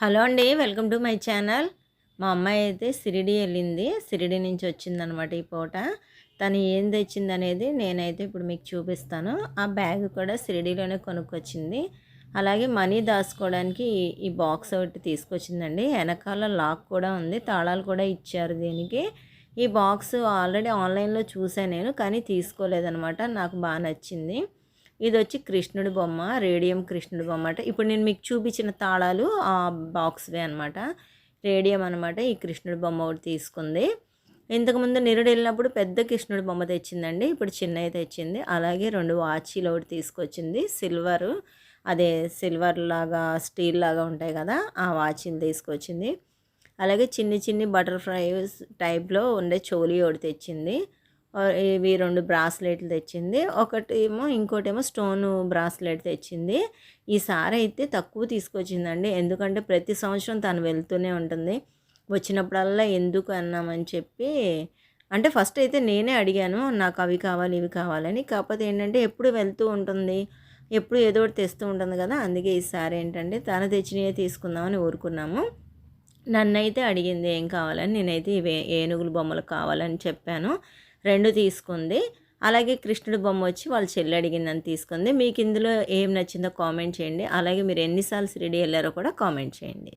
Hello అండి welcome to my channel. మా అమ్మాయి అయితే సిరిడి వెళ్ళింది. సిరిడి నుంచి వచ్చిందనమాట ఈ పూట. తను ఏం తెచ్చింది అనేది నేనైతే ఇప్పుడు మీకు చూపిస్తాను. ఆ బ్యాగ్ కూడా సిరిడిలోనే కొనుక్కొచ్చింది. అలాగే మనీ దాచుకోవడానికి ఈ బాక్స్ ఒకటి తీసుకొచ్చిందండి. వెనకాల లాక్ కూడా ఉంది. తాళాలు కూడా ఇచ్చారు దీనికి. ఈ బాక్స్ ఆల్రెడీ ఆన్లైన్లో చూసాను నేను కానీ తీసుకోలేదనమాట. నాకు బాగా నచ్చింది. ఇది వచ్చి కృష్ణుడి బొమ్మ రేడియం కృష్ణుడి బొమ్మ అంటే. ఇప్పుడు నేను మీకు చూపించిన తాళాలు ఆ బాక్స్వే అనమాట రేడియం అనమాట ఈ కృష్ణుడి బొమ్మ ఒకటి తీసుకుంది. ఇంతకుముందు నిరుడు వెళ్ళినప్పుడు పెద్ద కృష్ణుడి బొమ్మ తెచ్చిందండి. ఇప్పుడు చిన్నవి తెచ్చింది. అలాగే రెండు వాచీలు ఒకటి తీసుకొచ్చింది. సిల్వరు అదే సిల్వర్ లాగా స్టీల్ లాగా ఉంటాయి కదా ఆ వాచీలు తీసుకొచ్చింది. అలాగే చిన్ని చిన్ని బటర్ఫ్లైస్ టైప్లో ఉండే చోలీ ఒకటి తెచ్చింది. ఇవి రెండు బ్రాస్లెట్లు తెచ్చింది. ఒకటి ఏమో ఇంకోటేమో స్టోన్ బ్రాస్లెట్ తెచ్చింది. ఈసారి అయితే తక్కువ తీసుకొచ్చిందండి. ఎందుకంటే ప్రతి సంవత్సరం తను వెళ్తూనే ఉంటుంది. వచ్చినప్పుడల్లా ఎందుకు అన్నామని చెప్పి అంటే ఫస్ట్ అయితే నేనే అడిగాను నాకు అవి కావాలి ఇవి కావాలని. కాకపోతే ఏంటంటే ఎప్పుడు వెళ్తూ ఉంటుంది ఎప్పుడు ఏదో ఒకటి తెస్తూ ఉంటుంది కదా అందుకే ఈసారి ఏంటంటే తను తెచ్చినవే తీసుకుందామని ఊరుకున్నాము. నన్నైతే అడిగింది ఏం కావాలని నేనైతే ఇవే ఏనుగులు బొమ్మలు కావాలని చెప్పాను. రెండు తీసుకుంది. అలాగే కృష్ణుడు బొమ్మ వచ్చి వాళ్ళ చెల్లి అడిగిందని తీసుకుంది. మీకు ఇందులో ఏం నచ్చిందో కామెంట్ చేయండి. అలాగే మీరు ఎన్నిసార్లు రెడీ వెళ్ళారో కూడా కామెంట్ చేయండి.